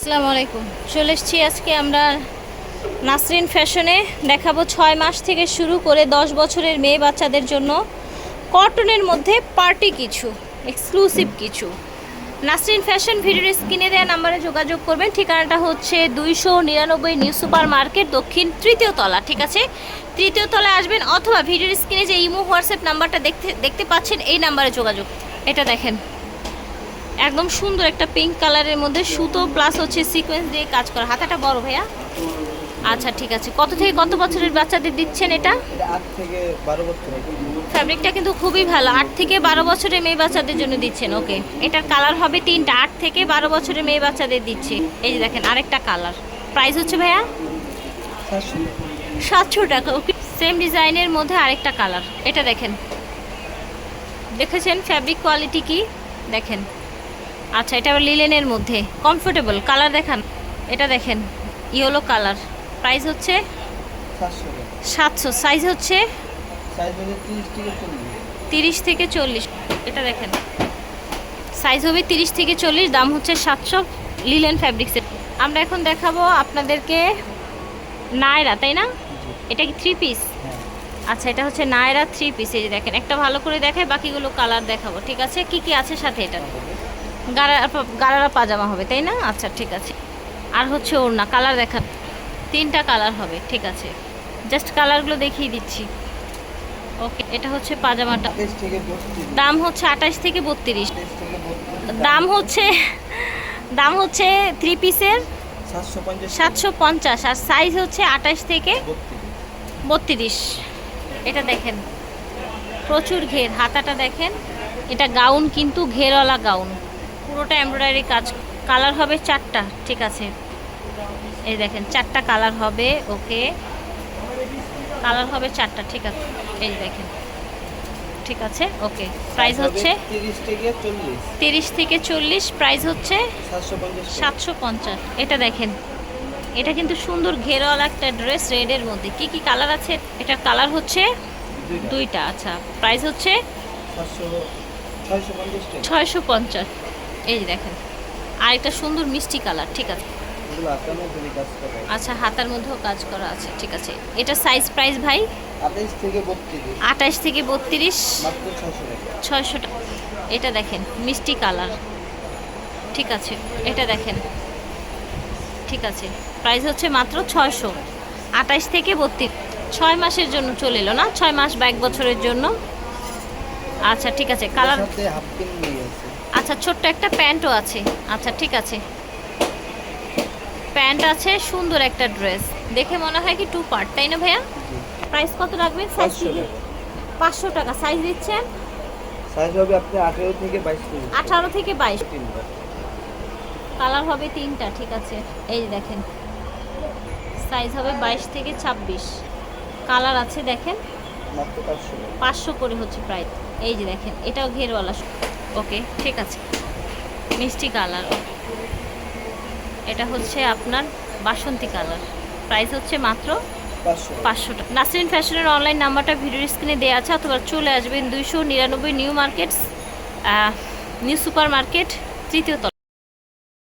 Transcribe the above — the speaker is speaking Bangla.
আসসালামু আলাইকুম। চলে এসেছি আজকে আমরা নাসরিন ফ্যাশনে। দেখাবো ছয় মাস থেকে শুরু করে দশ বছরের মেয়ে বাচ্চাদের জন্য কটনের মধ্যে পার্টি কিছু এক্সক্লুসিভ কিছু। নাসরিন ফ্যাশন ভিডিওর স্ক্রিনে দেওয়া নাম্বারে যোগাযোগ করবেন। ঠিকানাটা হচ্ছে দুইশো নিরানব্বই নিউ সুপার মার্কেট দক্ষিণ তৃতীয় তলা, ঠিক আছে? তৃতীয় তলায় আসবেন অথবা ভিডিওর স্ক্রিনে যে ইমো, হোয়াটসঅ্যাপ নাম্বারটা দেখতে দেখতে পাচ্ছেন, এই নাম্বারে যোগাযোগ। এটা দেখেন। একদম সুন্দর একটা পিঙ্ক কালারের মধ্যে সুতো প্লাস হচ্ছে সিকোয়েন্স দিয়ে কাজ করা। হাতাটা বড় ভাইয়া। আচ্ছা ঠিক আছে। কত থেকে কত বছরের বাচ্চাদের দিচ্ছেন এটা? ফ্যাব্রিকটা কিন্তু খুবই ভালো। আট থেকে বারো বছরের মেয়ে বাচ্চাদের জন্য দিচ্ছেন। ওকে এটার কালার হবে তিনটা। আট থেকে বারো বছরের মেয়ে বাচ্চাদের দিচ্ছে। এই যে দেখেন, আরেকটা কালার প্রাইস হচ্ছে ভাইয়া? সাতশো টাকা। ওকে সেম ডিজাইনের মধ্যে আরেকটা কালার এটা দেখেন। দেখেছেন? ফ্যাব্রিক কোয়ালিটি কি? দেখেন। আচ্ছা এটা আবার লিলেনের মধ্যে। কমফোর্টেবল কালার দেখান। এটা দেখেন ইয়েলো কালার প্রাইস হচ্ছে সাতশো। সাইজ হচ্ছে তিরিশ থেকে চল্লিশ। এটা দেখেন। সাইজ হবে তিরিশ থেকে চল্লিশ, দাম হচ্ছে সাতশো। লিলেন ফ্যাব্রিক্সের আমরা এখন দেখাবো আপনাদেরকে নায়রা, তাই না? এটা কি থ্রি পিস আচ্ছা এটা হচ্ছে নায়রা থ্রি পিস এই দেখেন, একটা ভালো করে দেখায়, বাকিগুলো কালার দেখাবো। ঠিক আছে? কি কি আছে সাথে এটা গারারা গারারা পাজামা হবে তাই না? আচ্ছা ঠিক আছে। আর হচ্ছে ওর ওড়না কালার দেখা তিনটা কালার হবে ঠিক আছে। জাস্ট কালারগুলো দেখিয়ে দিচ্ছি। ওকে এটা হচ্ছে পাজামাটা। দাম হচ্ছে আঠাশ থেকে বত্রিশ। দাম হচ্ছে দাম হচ্ছে থ্রি পিসের সাতশো পঞ্চাশ। আর সাইজ হচ্ছে আঠাশ থেকে বত্রিশ। এটা দেখেন প্রচুর ঘের হাতাটা দেখেন। এটা গাউন কিন্তু ঘেরওয়ালা গাউন পুরোটা এমব্রয়ডারি কাজ কালার হবে চারটা ঠিক আছে? এই দেখেন চারটা কালার হবে ওকে? কালার হবে চারটা ঠিক আছে? এই দেখেন ঠিক আছে? ওকে প্রাইস হচ্ছে তিরিশ থেকে চল্লিশ। প্রাইস হচ্ছে সাতশো পঞ্চাশ এটা দেখেন এটা কিন্তু সুন্দর ঘেরওয়ালা একটা ড্রেস রেডের মধ্যে। কি কি কালার আছে? এটা কালার হচ্ছে দুইটা। আচ্ছা। প্রাইস হচ্ছে ছয়শো পঞ্চাশ। এই যে দেখেন। আর একটা সুন্দর মিষ্টি কালার ঠিক আছে। আচ্ছা হাতার মধ্যেও কাজ করা আছে ঠিক আছে। এটা সাইজ প্রাইস ভাই? আঠাশ থেকে বত্রিশ। ছয়শো টাকা। এটা দেখেন মিষ্টি কালার। ঠিক আছে এটা দেখেন। ঠিক আছে প্রাইস হচ্ছে মাত্র ছয়শো। আঠাশ থেকে বত্রিশ। ছয় মাসের জন্য চলে এলো না? ছয় মাস বা এক বছরের জন্য? আচ্ছা ঠিক আছে কালার আচ্ছা ছোট্ট একটা প্যান্টও আছে। আচ্ছা ঠিক আছে। প্যান্ট আছে সুন্দর একটা ড্রেস। দেখে মনে হয় কি টু পার্ট তাই না ভাইয়া? প্রাইস কত রাখবেন? সাইজ পাঁচশো টাকা। সাইজ দিচ্ছেন? সাইজ হবে আপনি আঠেরো থেকে বাইশ আঠারো থেকে বাইশ। কালার হবে তিনটা ঠিক আছে। এই দেখেন। সাইজ হবে বাইশ থেকে ছাব্বিশ। কালার আছে দেখেন। মাত্র পাঁচশো করে হচ্ছে প্রাইস এই যে দেখেন এটাও ঘেরওয়ালা। ওকে ঠিক আছে। মিষ্টি কালার এটা হচ্ছে আপনার বাসন্তী কালার। প্রাইস হচ্ছে মাত্র পাঁচশো। টাকা। নাসরিন ফ্যাশনের অনলাইন নাম্বারটা ভিডিওর স্ক্রিনে দেওয়া আছে অথবা চলে আসবেন দুইশো নিরানব্বই new markets new super market তৃতীয়